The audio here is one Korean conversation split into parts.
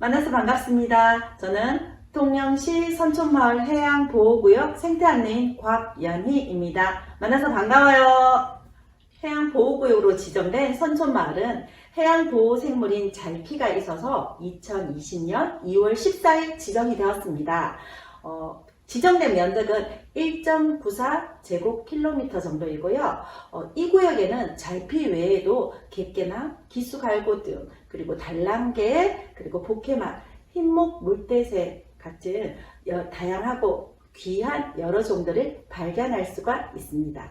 만나서 반갑습니다. 저는 통영시 선촌마을 해양보호구역 생태안내인 곽연희입니다. 만나서 반가워요. 해양보호구역으로 지정된 선촌마을은 해양보호생물인 잘피가 있어서 2020년 2월 14일 지정이 되었습니다. 어, 지정된 면적은 1.94 제곱킬로미터 정도이고요. 어, 이 구역에는 잘피 외에도 갯개나 기수갈고 등 그리고 달랑개 그리고 보케마 흰목 물대새 같은 여- 다양하고 귀한 여러 종들을 발견할 수가 있습니다.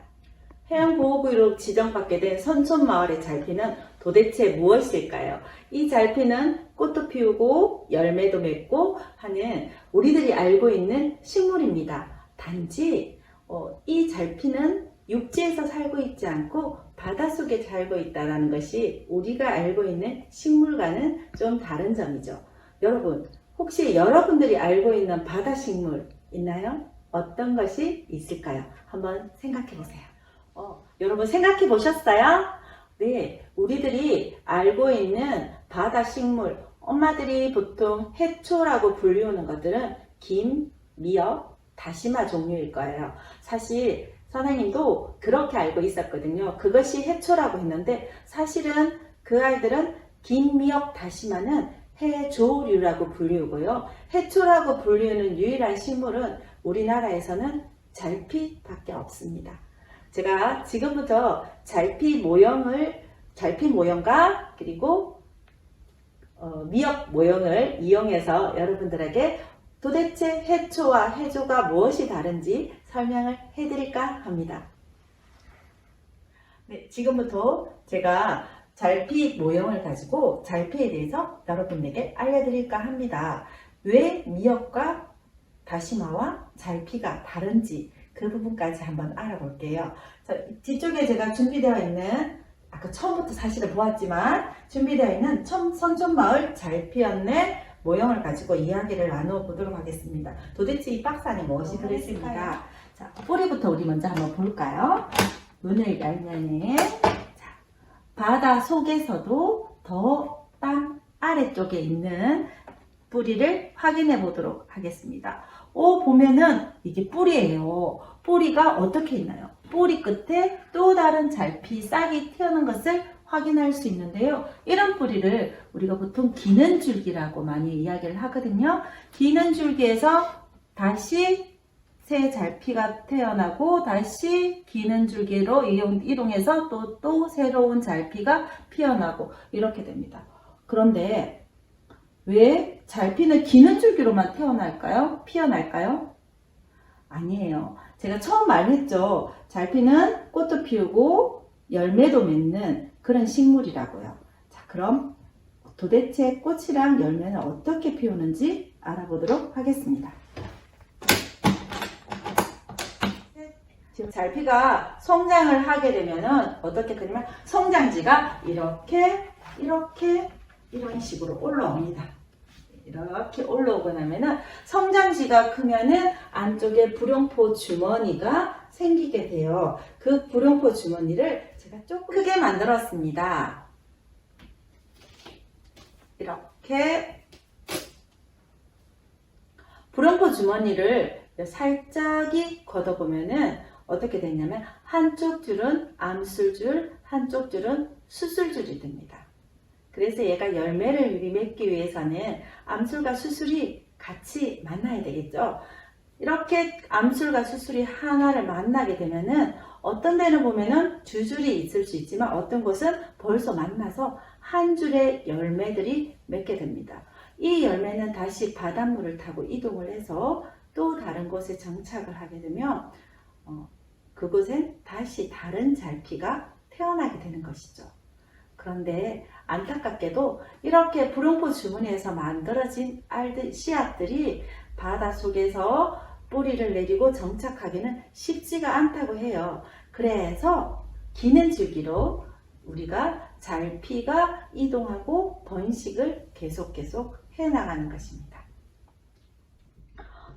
해양보호구역으로 지정받게 된 선촌마을의 잘피는 도대체 무엇일까요? 이 잘피는 꽃도 피우고 열매도 맺고 하는 우리들이 알고 있는 식물입니다. 단지 어, 이 잘피는 육지에서 살고 있지 않고 바닷속에 살고 있다는 것이 우리가 알고 있는 식물과는 좀 다른 점이죠. 여러분, 혹시 여러분들이 알고 있는 바다 식물 있나요? 어떤 것이 있을까요? 한번 생각해 보세요. 어, 여러분 생각해 보셨어요? 네, 우리들이 알고 있는 바다 식물, 엄마들이 보통 해초라고 불리우는 것들은 김, 미역, 다시마 종류일 거예요. 사실 선생님도 그렇게 알고 있었거든요. 그것이 해초라고 했는데 사실은 그 아이들은 김, 미역, 다시마는 해조류라고 불리우고요. 해초라고 불리우는 유일한 식물은 우리나라에서는 잘피밖에 없습니다. 제가 지금부터 잘피 모형을 잘피 모형과 그리고 어, 미역 모형을 이용해서 여러분들에게 도대체 해초와 해조가 무엇이 다른지 설명을 해드릴까 합니다. 네, 지금부터 제가 잘피 모형을 가지고 잘피에 대해서 여러분에게 알려드릴까 합니다. 왜 미역과 다시마와 잘피가 다른지 그 부분까지 한번 알아볼게요. 자, 뒤쪽에 제가 준비되어 있는 아까 처음부터 사실을 보았지만 준비되어 있는 천, 선촌마을 잘 피었네 모형을 가지고 이야기를 나누어 보도록 하겠습니다. 도대체 이 박스 안에 무엇이 들어있을까요? 자, 뿌리부터 우리 먼저 한번 볼까요? 눈을 열면은 자, 바다 속에서도 더 땅 아래쪽에 있는 뿌리를 확인해 보도록 하겠습니다. 오 보면은 이게 뿌리예요. 뿌리가 어떻게 있나요? 뿌리 끝에 또 다른 잘피 싹이 튀어나온 것을 확인할 수 있는데요. 이런 뿌리를 우리가 보통 기는 줄기라고 많이 이야기를 하거든요. 기는 줄기에서 다시 새 잘피가 태어나고 다시 기는 줄기로 이동해서 또, 또 새로운 잘피가 피어나고 이렇게 됩니다. 그런데 왜 잘 피는 기는 줄기로만 태어날까요? 피어날까요? 아니에요. 제가 처음 말했죠. 잘 피는 꽃도 피우고 열매도 맺는 그런 식물이라고요. 자, 그럼 도대체 꽃이랑 열매는 어떻게 피우는지 알아보도록 하겠습니다. 지금 잘피가 성장을 하게 되면은 어떻게 되냐면 성장지가 이렇게 이렇게 이런 식으로 올라옵니다. 이렇게 올라오고 나면은 성장지가 크면은 안쪽에 불용포 주머니가 생기게 돼요. 그 불용포 주머니를 제가 조금 크게 만들었습니다. 이렇게 불용포 주머니를 살짝이 걷어보면은 어떻게 되냐면 한쪽 줄은 암술줄, 한쪽 줄은 수술줄이 됩니다. 그래서 얘가 열매를 맺기 위해서는 암술과 수술이 같이 만나야 되겠죠. 이렇게 암술과 수술이 하나를 만나게 되면은 어떤 데는 보면은 두 줄이 있을 수 있지만 어떤 곳은 벌써 만나서 한 줄의 열매들이 맺게 됩니다. 이 열매는 다시 바닷물을 타고 이동을 해서 또 다른 곳에 정착을 하게 되면 어, 그곳엔 다시 다른 잘피가 태어나게 되는 것이죠. 그런데 안타깝게도 이렇게 불용포 주머니에서 만들어진 알들, 씨앗들이 바다 속에서 뿌리를 내리고 정착하기는 쉽지가 않다고 해요. 그래서 기는 줄기로 우리가 잘 피가 이동하고 번식을 계속 계속 해나가는 것입니다.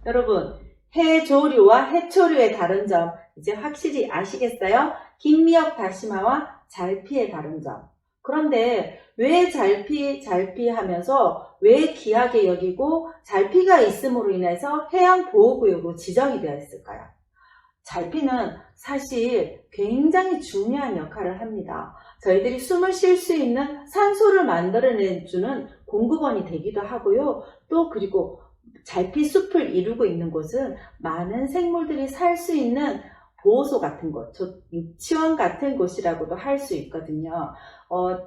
여러분, 해조류와 해초류의 다른 점 이제 확실히 아시겠어요? 김미역 다시마와 잘피의 다른 점. 그런데 왜 잘피, 잘피 하면서 왜 귀하게 여기고 잘피가 있음으로 인해서 해양 보호구역으로 지정이 되어 있을까요? 잘피는 사실 굉장히 중요한 역할을 합니다. 저희들이 숨을 쉴 수 있는 산소를 만들어내주는 공급원이 되기도 하고요. 또 그리고 잘피 숲을 이루고 있는 곳은 많은 생물들이 살 수 있는 보호소 같은 곳, 즉 유치원 같은 곳이라고도 할 수 있거든요. 어,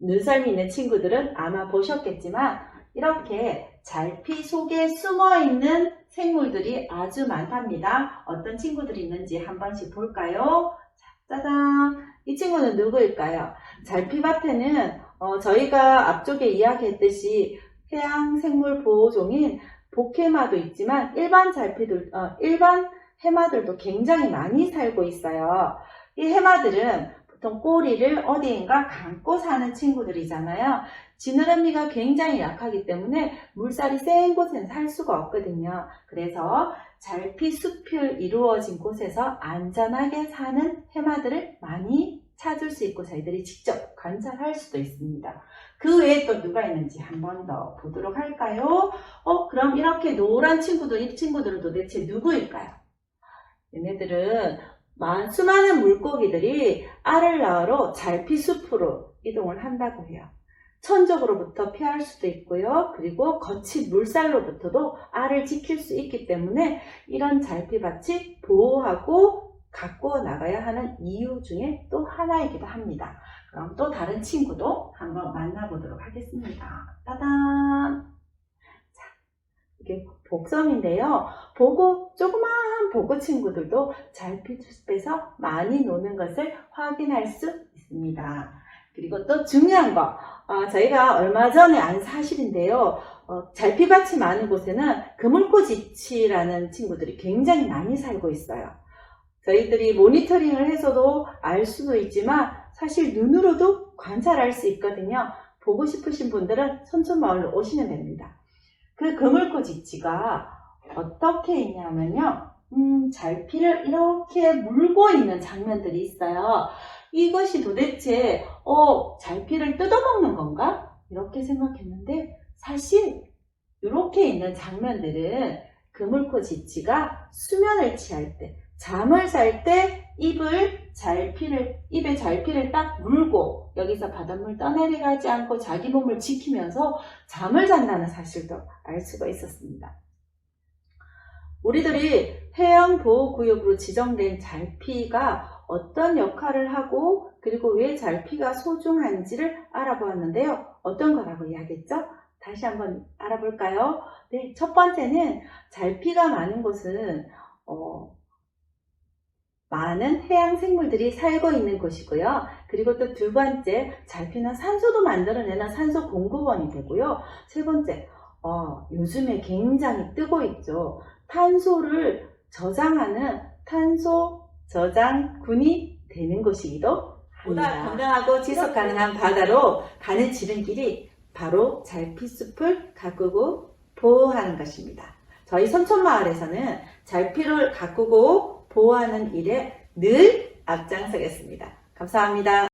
눈썰미 있는 친구들은 아마 보셨겠지만 이렇게 잘피 속에 숨어 있는 생물들이 아주 많답니다. 어떤 친구들이 있는지 한 번씩 볼까요? 자, 짜잔! 이 친구는 누구일까요? 잘피밭에는 어, 저희가 앞쪽에 이야기했듯이 해양 생물 보호종인 복해마도 있지만 일반 잘피들, 어, 일반 해마들도 굉장히 많이 살고 있어요. 이 해마들은 보통 꼬리를 어디인가 감고 사는 친구들이잖아요. 지느러미가 굉장히 약하기 때문에 물살이 센 곳에는 살 수가 없거든요. 그래서 잘피 숲을 이루어진 곳에서 안전하게 사는 해마들을 많이 찾을 수 있고 저희들이 직접 관찰할 수도 있습니다. 그 외에 또 누가 있는지 한 번 더 보도록 할까요? 어, 그럼 이렇게 노란 친구들, 이 친구들은 도대체 누구일까요? 얘네들은 많- 수많은 물고기들이 알을 낳으러 잘피 숲으로 이동을 한다고 해요. 천적으로부터 피할 수도 있고요. 그리고 거친 물살로부터도 알을 지킬 수 있기 때문에 이런 잘피밭이 보호하고 가꾸어 나가야 하는 이유 중에 또 하나이기도 합니다. 그럼 또 다른 친구도 한번 만나보도록 하겠습니다. 따단! 자, 이게 복섬인데요. 보고, 조그마한 보고 친구들도 잘피숲에서 많이 노는 것을 확인할 수 있습니다. 그리고 또 중요한 거, 어, 저희가 얼마 전에 안 사실인데요. 어, 잘피밭이 많은 곳에는 그물코지치라는 친구들이 굉장히 많이 살고 있어요. 저희들이 모니터링을 해서도 알 수도 있지만 사실 눈으로도 관찰할 수 있거든요. 보고 싶으신 분들은 선촌마을로 오시면 됩니다. 그 그물코지치가 어떻게 있냐면요. 음, 잘피를 이렇게 물고 있는 장면들이 있어요. 이것이 도대체 어, 잘피를 뜯어먹는 건가? 이렇게 생각했는데 사실 이렇게 있는 장면들은 그물코 지치가 수면을 취할 때 잠을 잘 때 입을 잘 피를 입에 잘 피를 딱 물고 여기서 바닷물 떠내려 가지 않고 자기 몸을 지키면서 잠을 잔다는 사실도 알 수가 있었습니다. 우리들이 해양보호구역으로 지정된 잘피가 어떤 역할을 하고 그리고 왜 잘피가 소중한지를 알아보았는데요. 어떤 거라고 이야기했죠? 다시 한번 알아볼까요? 네, 첫 번째는 잘피가 많은 곳은 어, 많은 해양 생물들이 살고 있는 곳이고요. 그리고 또 두 번째, 잘 피는 산소도 만들어내는 산소 공급원이 되고요. 세 번째, 어, 요즘에 굉장히 뜨고 있죠. 탄소를 저장하는 탄소 저장군이 되는 곳이기도 보다 합니다. 건강하고 지속 가능한 바다로 가는 지름길이 바로 잘피숲을 가꾸고 보호하는 것입니다. 저희 선촌마을에서는 잘피를 가꾸고 보호하는 일에 늘 앞장서겠습니다. 감사합니다.